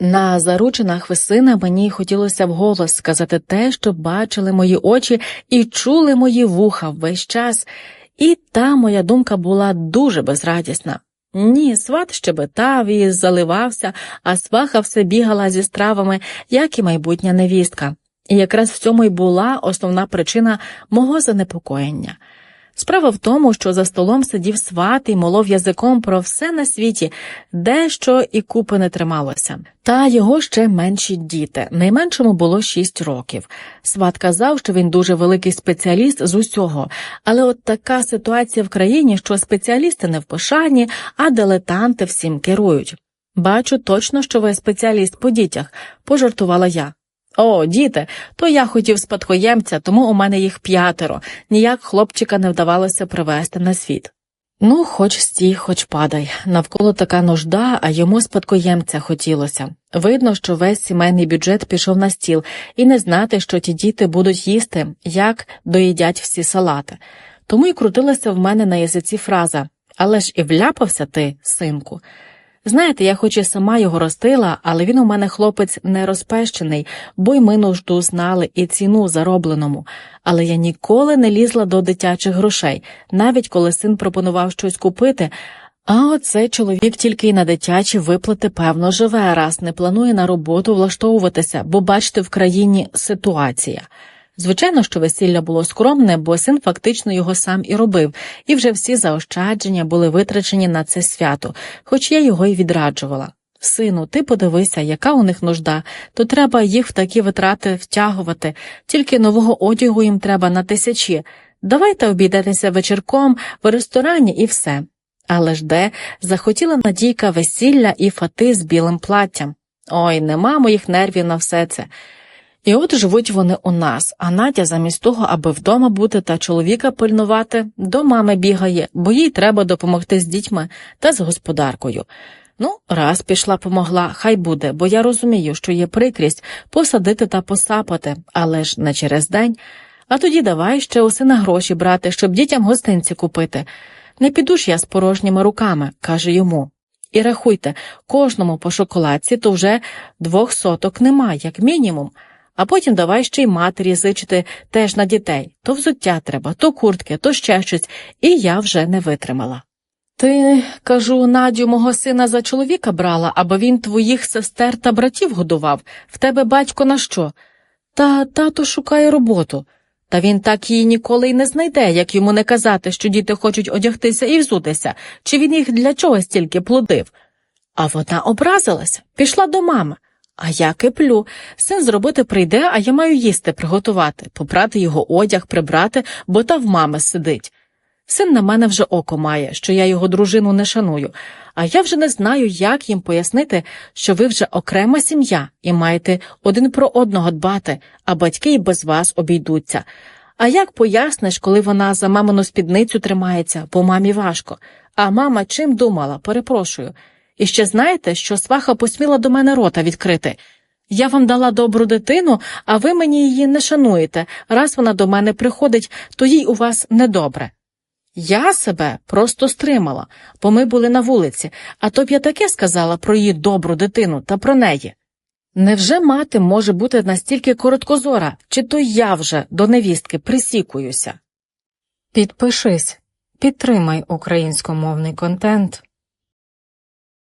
На заручинах весина мені хотілося вголос сказати те, що бачили мої очі і чули мої вуха весь час, і та моя думка була дуже безрадісна. Ні, сват щебетав і заливався, а сваха все бігала зі стравами, як і майбутня невістка. І якраз в цьому й була основна причина мого занепокоєння. Справа в тому, що за столом сидів сват і молов язиком про все на світі, дещо і купи не трималося. Та його ще менші діти. Найменшому було шість років. Сват казав, що він дуже великий спеціаліст з усього, але от така ситуація в країні, що спеціалісти не в пошані, а дилетанти всім керують. Бачу точно, що ви спеціаліст по дітях, пожартувала я. О, діти, то я хотів спадкоємця, тому у мене їх п'ятеро, ніяк хлопчика не вдавалося привезти на світ. Ну, хоч стій, хоч падай. Навколо така нужда, а йому спадкоємця хотілося. Видно, що весь сімейний бюджет пішов на стіл, і не знати, що ті діти будуть їсти, як доїдять всі салати. Тому й крутилася в мене на язиці фраза Але ж і вляпався ти, синку. Знаєте, я хоч і сама його ростила, але він у мене хлопець не розпещений, бо й ми нужду знали і ціну заробленому. Але я ніколи не лізла до дитячих грошей, навіть коли син пропонував щось купити. А оцей чоловік тільки й на дитячі виплати, певно, живе, раз не планує на роботу влаштовуватися, бо бачите, в країні ситуація. Звичайно, що весілля було скромне, бо син фактично його сам і робив, і вже всі заощадження були витрачені на це свято, хоч я його й відраджувала. Сину, ти подивися, яка у них нужда, то треба їх в такі витрати втягувати, тільки нового одягу їм треба на тисячі. Давайте обійдетеся вечірком в ресторані і все. Але ж де захотіла Надійка весілля і фати з білим платтям. Ой, нема моїх нервів на все це. І от живуть вони у нас, а Надя замість того, аби вдома бути та чоловіка пильнувати, до мами бігає, бо їй треба допомогти з дітьми та з господаркою. Ну, раз пішла, помогла, хай буде, бо я розумію, що є прикрість посадити та посапати, але ж не через день. А тоді давай ще у сина гроші брати, щоб дітям гостинці купити. Не піду ж я з порожніми руками, каже йому. І рахуйте, кожному по шоколадці то вже двох соток нема, як мінімум. А потім давай ще й матері зичити теж на дітей то взуття треба, то куртки, то ще щось, і я вже не витримала. Ти, кажу, Надю, мого сина за чоловіка брала, аби він твоїх сестер та братів годував. В тебе батько на що? Та тато шукає роботу. Та він так її ніколи й не знайде, як йому не казати, що діти хочуть одягтися і взутися, чи він їх для чогось тільки плодив. А вона образилася, пішла до мами. А я киплю. Син зробити прийде, а я маю їсти приготувати, попрати його одяг, прибрати, бо та в мами сидить. Син на мене вже око має, що я його дружину не шаную, а я вже не знаю, як їм пояснити, що ви вже окрема сім'я і маєте один про одного дбати, а батьки й без вас обійдуться. А як поясниш, коли вона за мамину спідницю тримається, бо мамі важко, а мама чим думала, перепрошую. І ще знаєте, що сваха посміла до мене рота відкрити. Я вам дала добру дитину, а ви мені її не шануєте. Раз вона до мене приходить, то їй у вас недобре. Я себе просто стримала, бо ми були на вулиці, а то б я таке сказала про її добру дитину та про неї. Невже мати може бути настільки короткозора, чи то я вже до невістки присікуюся? Підпишись, підтримай українськомовний контент.